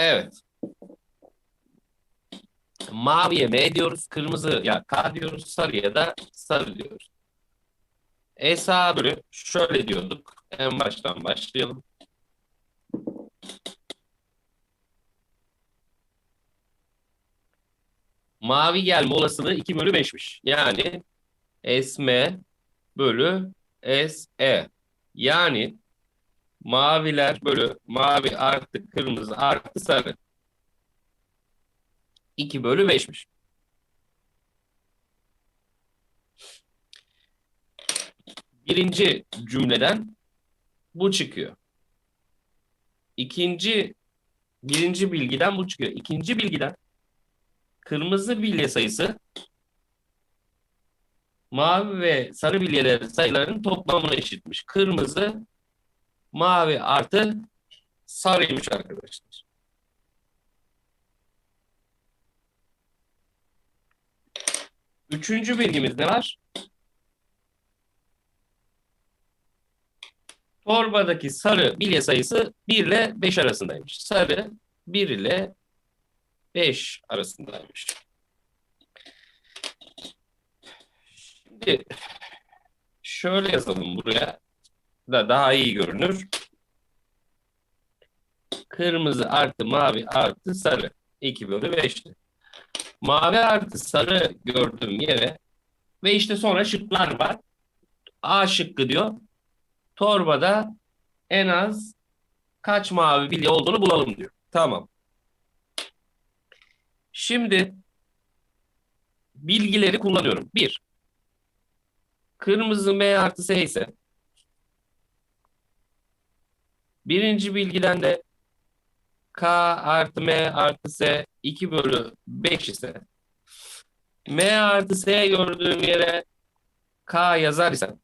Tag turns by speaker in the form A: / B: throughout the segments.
A: Evet. Maviye M diyoruz. Kırmızı ya K diyoruz. Sarıya da sarı diyoruz. Hesabı şöyle diyorduk. En baştan başlayalım. Mavi gelme olasılığı 2 bölü 5'miş. Yani SM bölü SE. Yani maviler bölü mavi artı kırmızı artı sarı. 2 bölü 5'miş. Birinci cümleden bu çıkıyor. İkinci, birinci bilgiden bu çıkıyor. İkinci bilgiden kırmızı bilye sayısı mavi ve sarı bilyelerin sayılarının toplamına eşitmiş. Kırmızı, mavi artı sarıymış arkadaşlar. Üçüncü bilgimiz ne var? Torbadaki sarı bilye sayısı 1 ile 5 arasındaymış. Sarı 1 ile 5 arasındaymış. Şimdi şöyle yazalım buraya da daha iyi görünür. Kırmızı artı mavi artı sarı. 2 bölü 5'ti. Mavi artı sarı gördüğüm yere ve işte sonra şıklar var. A şıkkı diyor. Torbada en az kaç mavi bilye olduğunu bulalım diyor. Tamam. Şimdi bilgileri kullanıyorum. Bir, kırmızı M artı S ise birinci bilgiden de K artı M artı S 2 bölü 5 ise M artı S gördüğüm yere K yazar ise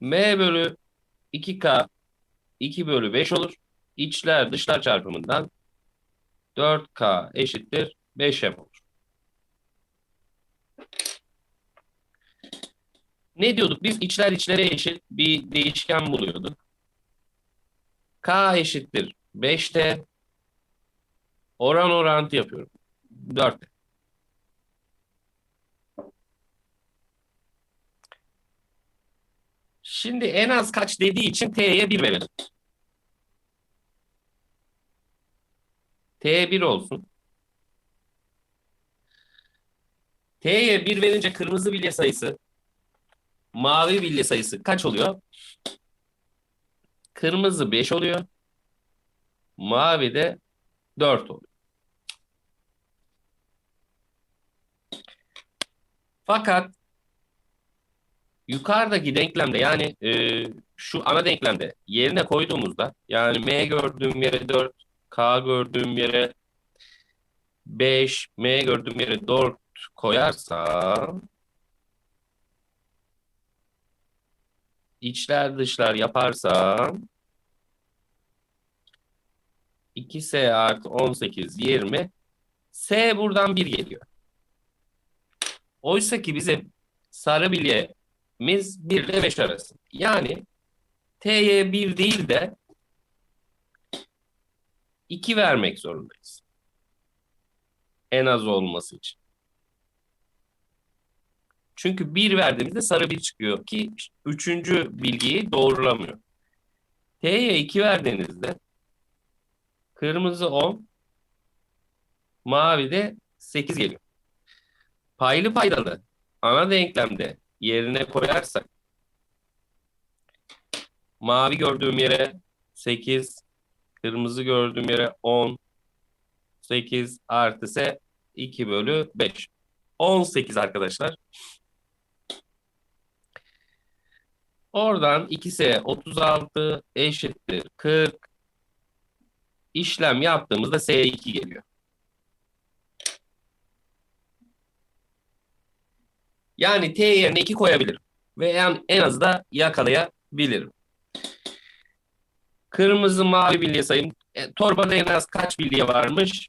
A: M bölü 2K 2 bölü 5 olur. İçler dışlar çarpımından 4K eşittir 5M olur. Ne diyorduk? Biz içler içlere eşit bir değişken buluyorduk. K eşittir 5'te oran orantı yapıyorum. 4. Şimdi en az kaç dediği için T'ye 1 verelim. T'ye 1 olsun. T'ye 1 verince kırmızı bilye sayısı mavi bilye sayısı kaç oluyor? Kırmızı 5 oluyor. Mavi de 4 oluyor. Fakat yukarıdaki denklemde yani e, şu ana denklemde yerine koyduğumuzda yani M gördüğüm yere 4, K gördüğüm yere 5, M gördüğüm yere 4 koyarsam içler dışlar yaparsam 2S artı 18 20 S buradan 1 geliyor. Oysa ki bizim sarı bilyemiz 1 ile 5 arası. Yani T'ye 1 değil de 2 vermek zorundayız. En az olması için. Çünkü 1 verdiğimizde sarı 1 çıkıyor ki üçüncü bilgiyi doğrulamıyor. T'ye 2 verdiğinizde kırmızı 10, mavi de 8 geliyor. Paylı paydalı ana denklemde yerine koyarsak mavi gördüğüm yere 8, kırmızı gördüğüm yere 10, 8 artı ise 2 bölü 5. 18 arkadaşlar. Oradan 2S 36 eşittir 40. İşlem yaptığımızda S2 geliyor. Yani T yerine 2 koyabilirim. Ve en, en az da yakalayabilirim. Kırmızı mavi bilye sayım. E, torbada en az kaç bilye varmış?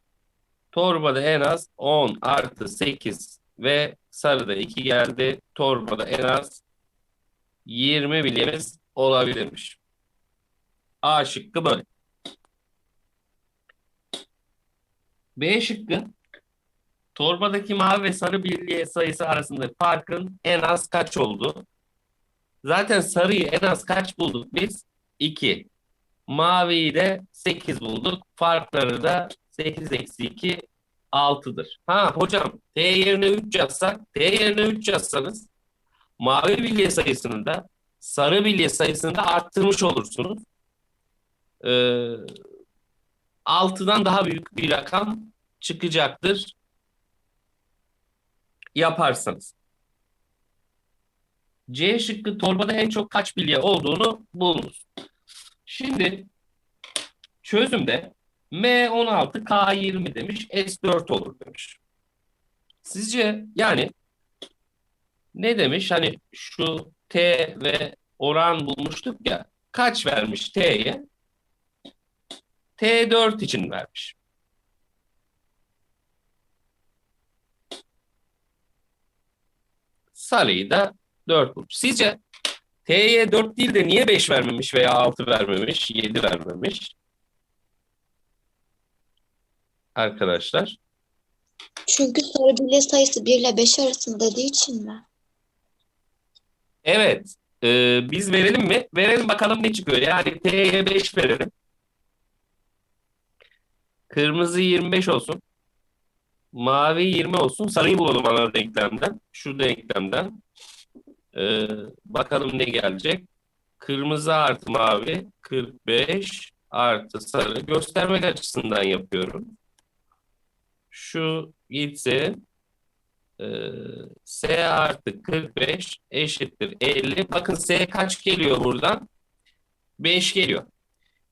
A: Torbada en az 10 artı 8 ve sarıda 2 geldi. Torbada en az 20 bilyemiz olabilirmiş. A şıkkı böyle. B şıkkı torbadaki mavi ve sarı bilye sayısı arasındaki farkın en az kaç olduğu. Zaten sarıyı en az kaç bulduk biz? 2. Maviyi de 8 bulduk. Farkları da 8 eksi 2 6'dır. Ha hocam T yerine 3 yazsak T yerine 3 yazsanız mavi bilye sayısını da sarı bilye sayısını da arttırmış olursunuz. Ee, 6'dan daha büyük bir rakam çıkacaktır yaparsanız. C şıkkı torbada en çok kaç bilye olduğunu bulunuz. Şimdi çözümde M16 K20 demiş S4 olur demiş. Sizce yani ne demiş? Hani şu T ve oran bulmuştuk ya. Kaç vermiş T'ye? T4 için vermiş. Sarıyı da 4 bulmuş. Sizce T'ye 4 değil de niye 5 vermemiş veya 6 vermemiş, 7 vermemiş? Arkadaşlar.
B: Çünkü sarı bilye sayısı 1 ile 5 arasında dediği için mi?
A: Evet. e, biz verelim mi? Verelim bakalım ne çıkıyor. Yani T'ye 5 verelim. Kırmızı 25 olsun. Mavi 20 olsun. Sarıyı bulalım ana denklemden. Şu denklemden. Ee, bakalım ne gelecek. Kırmızı artı mavi 45 artı sarı. Göstermek açısından yapıyorum. Şu gitse e, S artı 45 eşittir 50. Bakın S kaç geliyor buradan? 5 geliyor.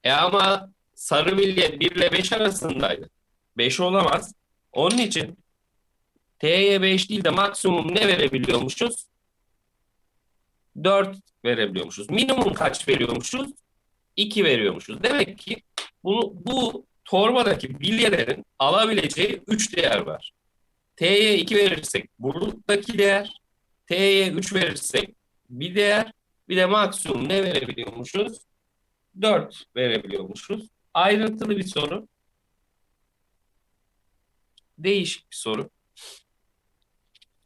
A: E ama sarı bilye 1 ile 5 arasındaydı. 5 olamaz. Onun için T'ye 5 değil de maksimum ne verebiliyormuşuz? 4 verebiliyormuşuz. Minimum kaç veriyormuşuz? 2 veriyormuşuz. Demek ki bunu, bu torbadaki bilyelerin alabileceği 3 değer var. T'ye 2 verirsek buradaki değer, T'ye 3 verirsek bir değer, bir de maksimum ne verebiliyormuşuz? 4 verebiliyormuşuz. Ayrıntılı bir soru. Değişik bir soru.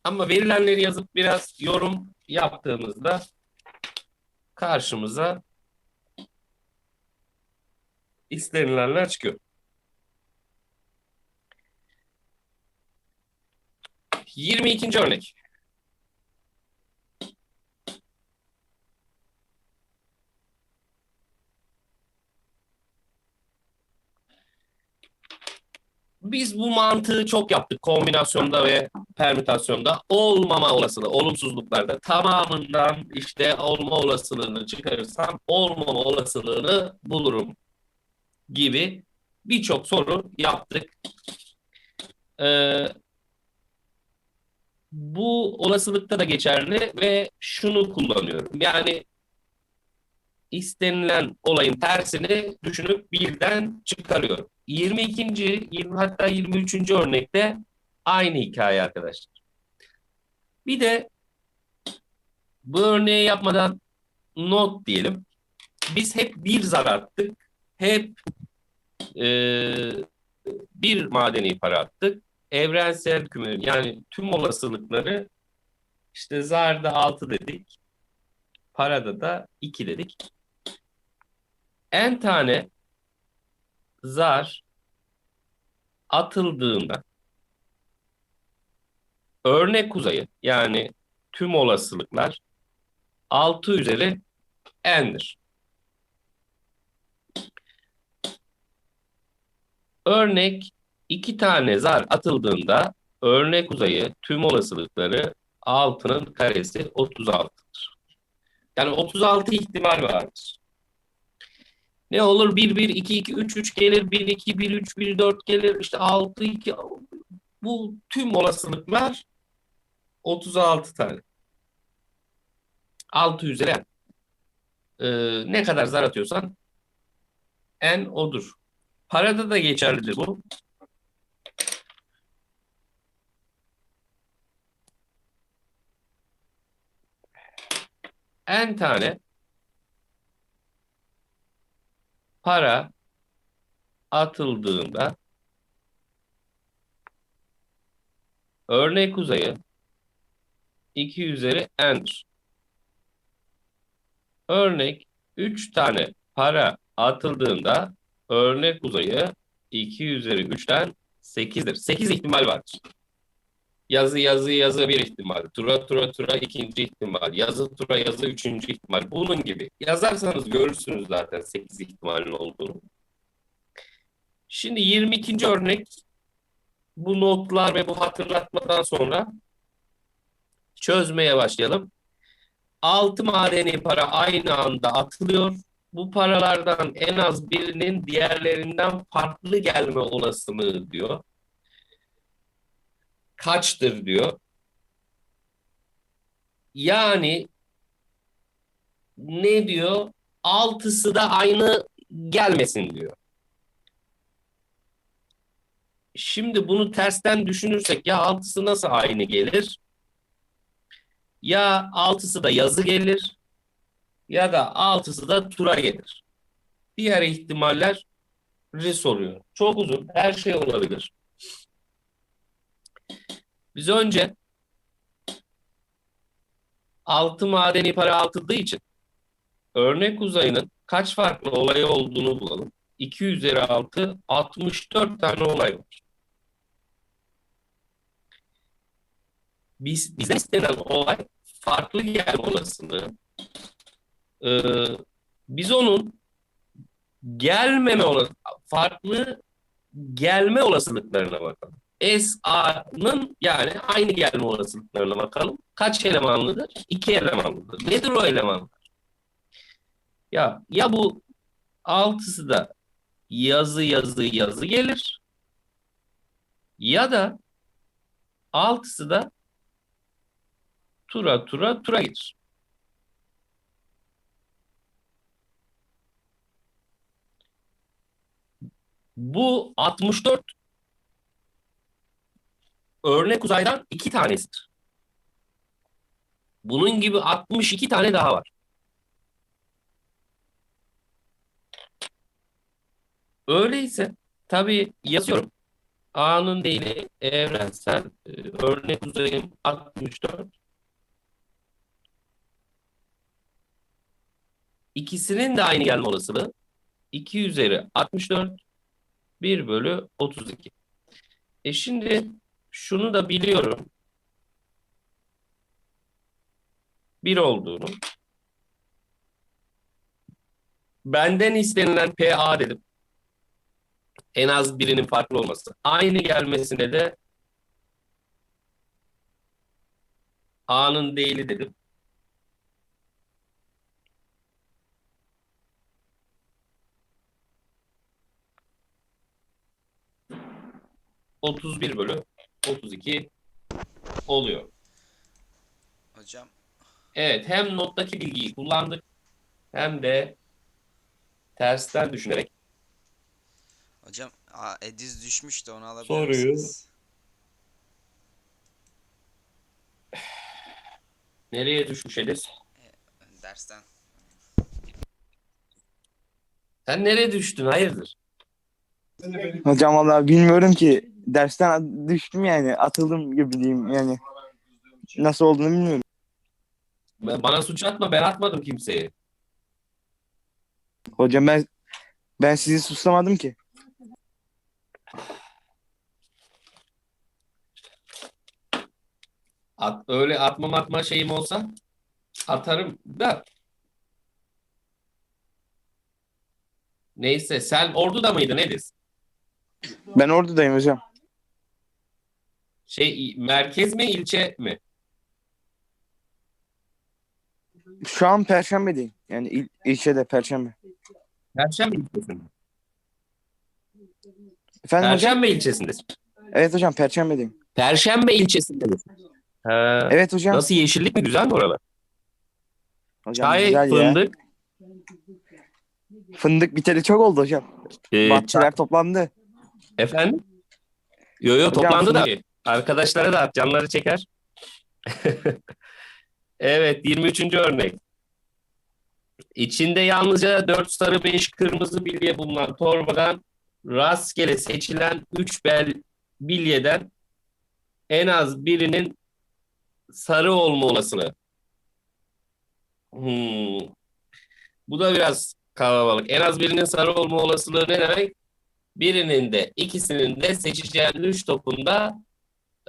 A: Ama verilenleri yazıp biraz yorum yaptığımızda karşımıza istenilenler çıkıyor. Yirmi ikinci örnek. Biz bu mantığı çok yaptık kombinasyonda ve permütasyonda. Olmama olasılığı, olumsuzluklarda tamamından işte olma olasılığını çıkarırsam olmama olasılığını bulurum gibi birçok soru yaptık. Ee, bu olasılıkta da geçerli ve şunu kullanıyorum. Yani istenilen olayın tersini düşünüp birden çıkarıyorum. 22. 20, hatta 23. örnekte aynı hikaye arkadaşlar. Bir de bu örneği yapmadan not diyelim. Biz hep bir zar attık. Hep e, bir madeni para attık. Evrensel küme yani tüm olasılıkları işte zarda 6 dedik. Parada da 2 dedik. En tane zar atıldığında örnek uzayı yani tüm olasılıklar 6 üzeri n'dir. Örnek iki tane zar atıldığında örnek uzayı tüm olasılıkları 6'nın karesi 36'dır. Yani 36 ihtimal vardır. Ne olur? 1, 1, 2, 2, 3, 3 gelir. 1, 2, 1, 3, 1, 4 gelir. İşte 6, 2. Bu tüm olasılıklar 36 tane. 6 üzeri. Ee, ne kadar zar atıyorsan n odur. Parada da geçerlidir bu. N tane para atıldığında örnek uzayı 2 üzeri n'dir. Örnek 3 tane para atıldığında örnek uzayı 2 üzeri 3'ten 8'dir. 8 ihtimal vardır. Yazı yazı yazı bir ihtimal. Tura tura tura ikinci ihtimal. Yazı tura yazı üçüncü ihtimal. Bunun gibi. Yazarsanız görürsünüz zaten 8 ihtimalin olduğunu. Şimdi 22. örnek bu notlar ve bu hatırlatmadan sonra çözmeye başlayalım. Altı madeni para aynı anda atılıyor. Bu paralardan en az birinin diğerlerinden farklı gelme olasılığı diyor. Kaçtır diyor. Yani ne diyor? Altısı da aynı gelmesin diyor. Şimdi bunu tersten düşünürsek ya altısı nasıl aynı gelir? Ya altısı da yazı gelir ya da altısı da tura gelir. Diğer ihtimaller soruyor. Çok uzun. Her şey olabilir. Biz önce altı madeni para atıldığı için örnek uzayının kaç farklı olay olduğunu bulalım. 2 üzeri 6, 64 tane olay var. Biz, bizden istenen olay farklı gelme olasılığı. Ee, biz onun gelmeme olasılığı, farklı gelme olasılıklarına bakalım. SA'nın yani aynı gelme olasılıklarına bakalım. Kaç elemanlıdır? İki elemanlıdır. Nedir o elemanlar? Ya ya bu altısı da yazı yazı yazı gelir ya da altısı da tura tura tura gelir. Bu 64 örnek uzaydan iki tanesidir. Bunun gibi 62 tane daha var. Öyleyse tabii yazıyorum. A'nın değili evrensel e, örnek uzayım 64. İkisinin de aynı gelme olasılığı 2 üzeri 64 1 bölü 32. E şimdi şunu da biliyorum. 1 olduğunu. Benden istenilen PA dedim. En az birinin farklı olması. Aynı gelmesine de A'nın değili dedim. Otuz bir bölü 32 oluyor.
C: Hocam
A: Evet, hem nottaki bilgiyi kullandık hem de tersten düşünerek
C: hocam aa, Ediz düşmüş de onu alabilir
A: Soruyu-
C: misiniz?
A: nereye düşmüş Ediz?
C: Dersten.
A: Sen nereye düştün? Hayırdır?
D: Hocam vallahi bilmiyorum ki dersten düştüm yani atıldım gibi diyeyim yani. Nasıl olduğunu bilmiyorum.
A: Bana suç atma, ben atmadım kimseye.
D: Hocam ben ben sizi suslamadım ki.
A: At, öyle atma atma şeyim olsa atarım da. Neyse, sen orduda mıydın Ediz?
D: Ben oradayım hocam.
A: Şey, merkez mi, ilçe mi?
D: Şu an Perşembe'deyim. Yani il, ilçede Perşembe.
A: Perşembe ilçesinde.
D: Efendim hocam?
A: Perşembe ilçesindesin.
D: Evet hocam.
A: Perşembe ilçesinde misin? Ha,
D: Evet hocam.
A: Nasıl yeşillik mi? Güzel mi oralar?
D: Hocam
A: Çay,
D: güzel ya.
A: fındık.
D: Fındık biteli çok oldu hocam.
A: e,
D: Bahçeler toplandı.
A: Efendim? Yo yo
D: Hocam
A: toplandı da. Arkadaşlara da at, canları çeker. evet 23. örnek. İçinde yalnızca 4 sarı 5 kırmızı bilye bulunan torbadan rastgele seçilen 3 bel bilyeden en az birinin sarı olma olasılığı. Hmm. Bu da biraz kalabalık. En az birinin sarı olma olasılığı ne demek? Birinin de ikisinin de seçeceğin 3 topunda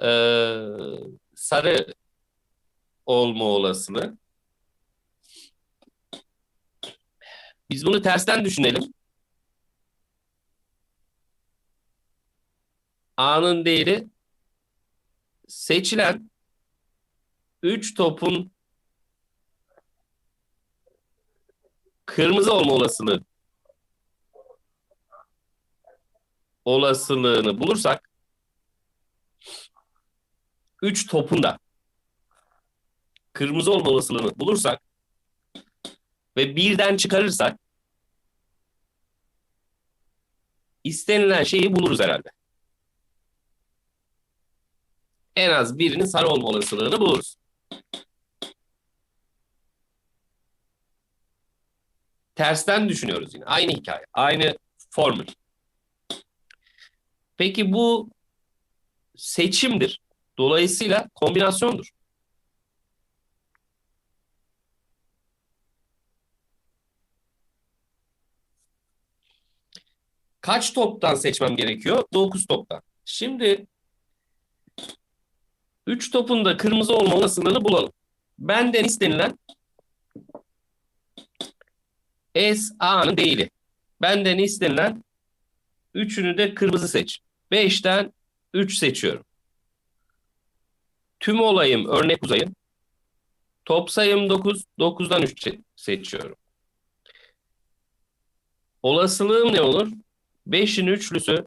A: eee, sarı olma olasılığı. Biz bunu tersten düşünelim. A'nın değeri seçilen 3 topun kırmızı olma olasılığı olasılığını bulursak 3 topun da kırmızı olma olasılığını bulursak ve birden çıkarırsak istenilen şeyi buluruz herhalde. En az birinin sarı olma olasılığını buluruz. Tersten düşünüyoruz yine. Aynı hikaye, aynı formül. Peki bu seçimdir. Dolayısıyla kombinasyondur. Kaç toptan seçmem gerekiyor? 9 toptan. Şimdi 3 topun da kırmızı olma olasılığını bulalım. Benden istenilen S A'nın değili. Benden istenilen üçünü de kırmızı seç. 5'ten 3 seçiyorum. Tüm olayım örnek uzayım. Top sayım 9, 9'dan 3 seçiyorum. Olasılığım ne olur? 5'in üçlüsü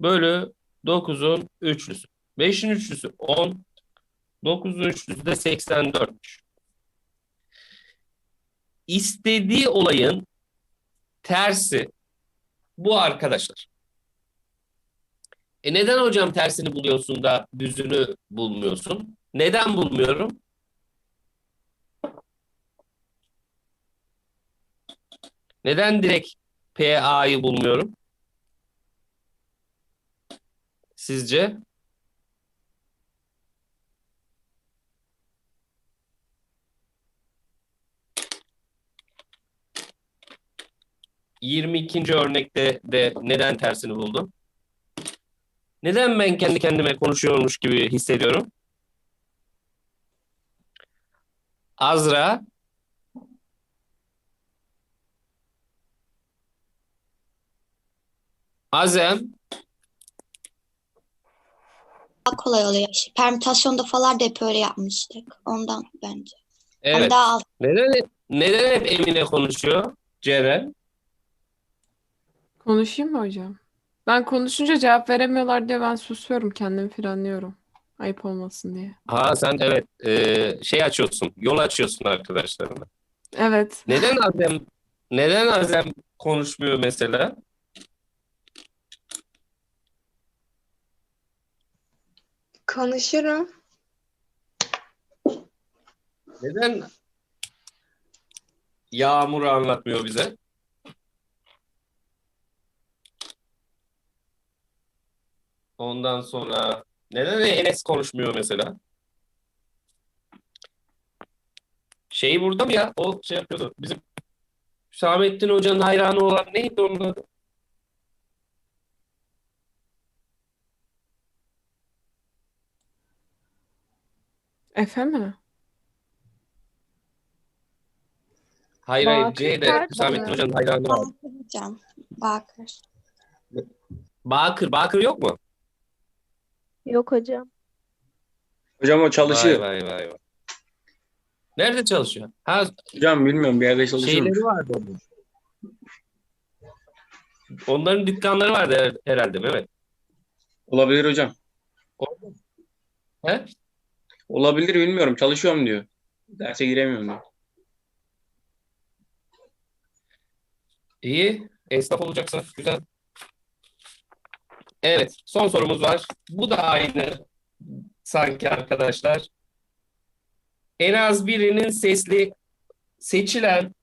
A: bölü 9'un üçlüsü. 5'in üçlüsü 10, 9'un üçlüsü de 84'müş. İstediği olayın tersi bu arkadaşlar. E neden hocam tersini buluyorsun da düzünü bulmuyorsun? Neden bulmuyorum? Neden direkt PA'yı bulmuyorum? Sizce? Yirmi ikinci örnekte de neden tersini buldum? Neden ben kendi kendime konuşuyormuş gibi hissediyorum? Azra, Azem,
B: Daha kolay oluyor. Şey, Permütasyonda falan da hep öyle yapmıştık. Ondan bence.
A: Evet.
B: daha alt.
A: Neden, neden hep Emine konuşuyor? Ceren?
E: Konuşayım mı hocam? Ben konuşunca cevap veremiyorlar diye ben susuyorum. Kendimi frenliyorum. Ayıp olmasın diye.
A: Ha sen evet e, şey açıyorsun, yol açıyorsun arkadaşlarına.
E: Evet.
A: Neden Azem neden Azem konuşmuyor mesela?
F: Konuşurum.
A: Neden Yağmur'u anlatmıyor bize? Ondan sonra neden Enes konuşmuyor mesela? Şey burada mı ya? O şey yapıyordu. Bizim Hüsamettin Hoca'nın hayranı olan neydi onun adı?
E: Efe mi?
A: Hayır hayır
E: Bakır
A: C de Hüsamettin? Hoca'nın hayranı var.
B: Bakır hocam. Bakır.
A: Bakır, Bakır yok mu?
F: Yok hocam.
G: Hocam o çalışıyor.
A: vay vay vay. Nerede çalışıyor? Ha
G: Hocam bilmiyorum bir yerde çalışıyormuş.
A: şeyleri vardı onun. Onların dükkanları vardı her- herhalde Mehmet.
G: Olabilir hocam.
A: He?
G: Olabilir bilmiyorum. Çalışıyorum diyor. Derse giremiyorum diyor.
A: İyi. Esnaf olacaksın. Güzel. Evet. Son sorumuz var. Bu da aynı sanki arkadaşlar. En az birinin sesli seçilen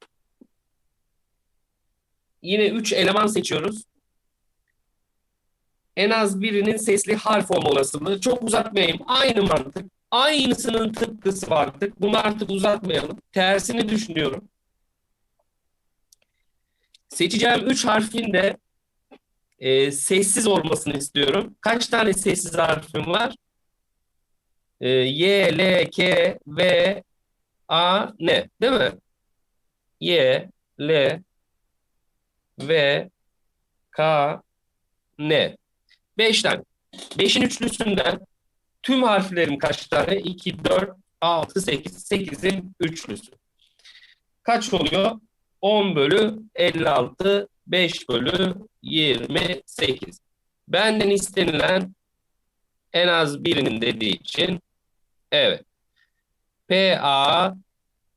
A: yine 3 eleman seçiyoruz. En az birinin sesli harf olma. Çok uzatmayayım. Aynı mantık. Aynısının tıpkısı var artık. Bunu artık uzatmayalım. Tersini düşünüyorum. Seçeceğim 3 harfin de e, sessiz olmasını istiyorum. Kaç tane sessiz harfim var? E, y, L, K, V, A, N. Değil mi? Y, L, V, K, N. 5 tane. 5'in üçlüsünden tüm harflerim kaç tane? 2, 4, 6, 8. 8'in üçlüsü. Kaç oluyor? 10 bölü 56, 5 bölü 28. Benden istenilen en az birinin dediği için evet. PA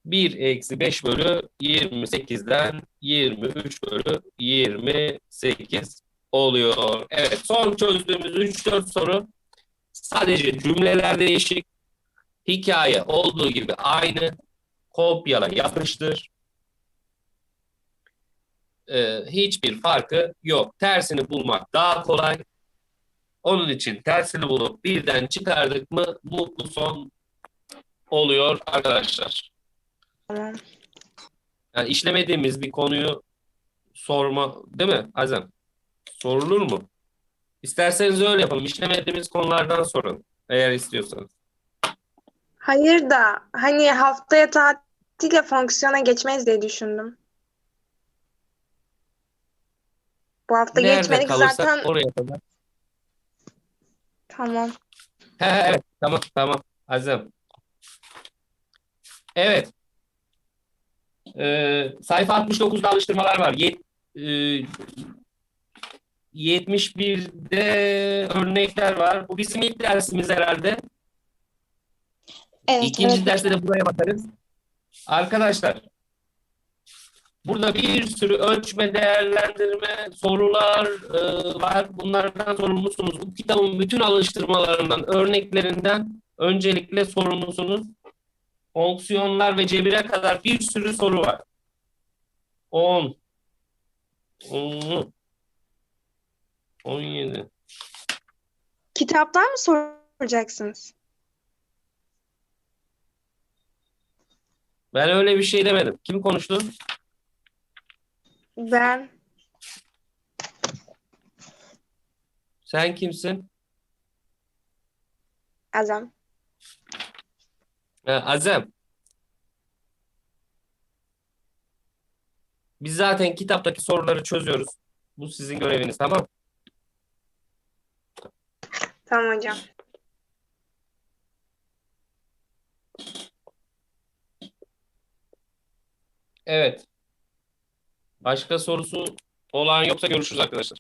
A: 1 eksi 5 bölü 28'den 23 bölü 28 oluyor. Evet son çözdüğümüz 3-4 soru sadece cümleler değişik. Hikaye olduğu gibi aynı. Kopyala yapıştır. Ee, hiçbir farkı yok. Tersini bulmak daha kolay. Onun için tersini bulup birden çıkardık mı mutlu son oluyor arkadaşlar. Yani işlemediğimiz bir konuyu sorma değil mi Azem? Sorulur mu? İsterseniz öyle yapalım. İşlemediğimiz konulardan sorun. Eğer istiyorsanız.
H: Hayır da hani haftaya tatile fonksiyona geçmeyiz diye düşündüm. Bu hafta
A: Nerede
H: geçmedik
A: kalırsak
H: zaten.
A: oraya kadar.
H: Tamam.
A: He, he, evet tamam tamam Azem. Evet. Ee, sayfa 69'da alıştırmalar var. Yet, e, 71'de örnekler var. Bu bizim ilk dersimiz herhalde.
B: Evet,
A: İkinci
B: evet.
A: derste de buraya bakarız. Arkadaşlar, burada bir sürü ölçme, değerlendirme, sorular e, var. Bunlardan sorumlusunuz. Bu kitabın bütün alıştırmalarından, örneklerinden öncelikle sorumlusunuz. Fonksiyonlar ve cebire kadar bir sürü soru var. 10, 10, 17.
H: Kitaptan mı soracaksınız?
A: Ben öyle bir şey demedim. Kim konuştu?
H: Ben
A: Sen kimsin?
H: Azam.
A: Ha, Azem. Biz zaten kitaptaki soruları çözüyoruz. Bu sizin göreviniz tamam?
H: Tamam hocam.
A: Evet. Başka sorusu olan yoksa görüşürüz arkadaşlar.